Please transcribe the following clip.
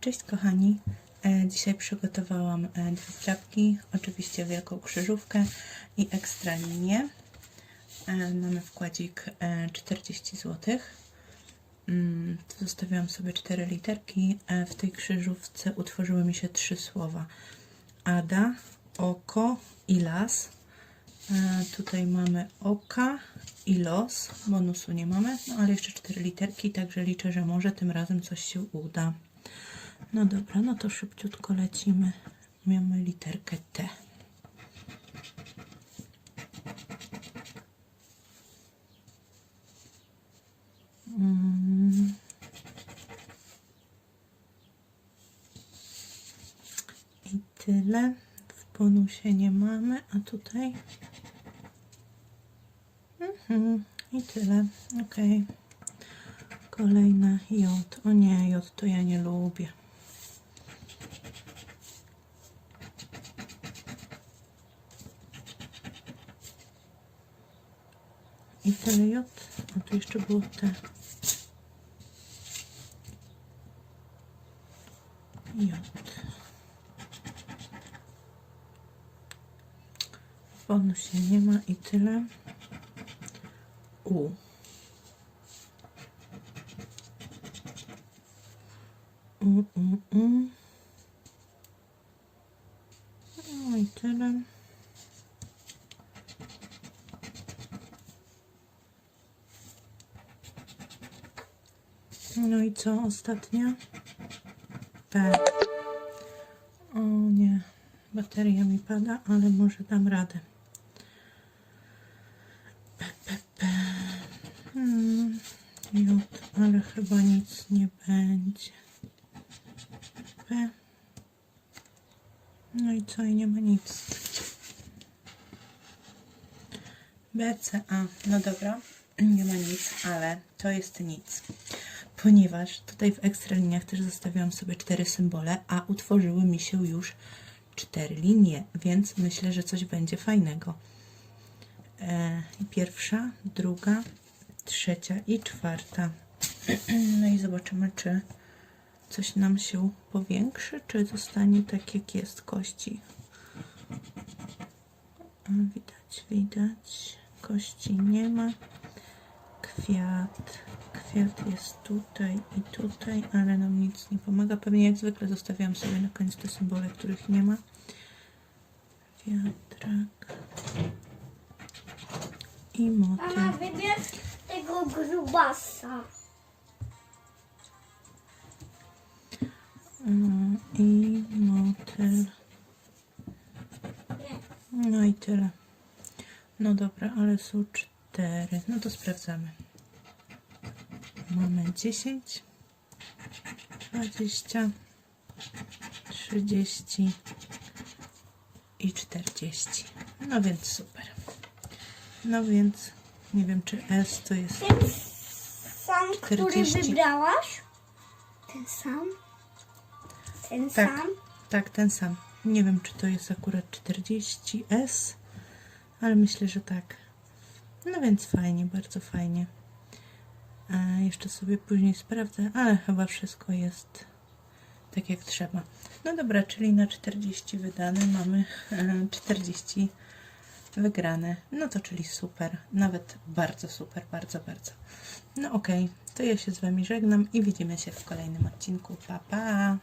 Cześć kochani, e, dzisiaj przygotowałam e, dwie klapki, oczywiście wielką krzyżówkę i ekstra linię. E, Mamy wkładzik e, 40 zł. Mm, Zostawiłam sobie cztery literki. W tej krzyżówce utworzyły mi się trzy słowa. Ada, oko i las. Tutaj mamy oka i los. Bonusu nie mamy, no ale jeszcze cztery literki, także liczę, że może tym razem coś się uda. No dobra, no to szybciutko lecimy. Mamy literkę T. Mm. I tyle. W bonusie nie mamy, a tutaj. Mhm. I tyle. Ok. Kolejna J. O nie, J to ja nie lubię. I tyle J. A tu jeszcze było T. J. Bonusie nie ma i tyle. U. U, u, u. No i tyle. No i co ostatnia? P. O nie, bateria mi pada, ale może dam radę. P, P, P. J, ale chyba nic nie będzie. P. No i co? I nie ma nic. B, C, A. No dobra, nie ma nic, ale to jest nic. Ponieważ tutaj w ekstraliniach też zostawiłam sobie cztery symbole, a utworzyły mi się już cztery linie, więc myślę, że coś będzie fajnego. E, pierwsza, druga, trzecia i czwarta. No i zobaczymy, czy coś nam się powiększy, czy zostanie tak, jak jest kości. Widać, widać. Kości nie ma. Kwiat. Kwiat jest tutaj i tutaj, ale nam nic nie pomaga. Pewnie jak zwykle zostawiam sobie na koniec te symbole, których nie ma. Wiatrak. I motyl. Mama, wybierz tego grubasa. Mm, I motyl. No i tyle. No dobra, ale są cztery. No to sprawdzamy. Mamy 10, 20, 30 i 40. No więc super. No więc nie wiem, czy S to jest. Ten sam, który 40. wybrałaś? Ten sam? Ten Tak. sam? Tak, ten sam. Nie wiem, czy to jest akurat 40S, ale myślę, że tak. No więc fajnie, bardzo fajnie. A jeszcze sobie później sprawdzę, ale chyba wszystko jest tak jak trzeba. No dobra, czyli na 40 wydane mamy e, 40 wygrane. No to czyli super, nawet bardzo super, bardzo, bardzo. No okej, to ja się z Wami żegnam i widzimy się w kolejnym odcinku. Pa, pa!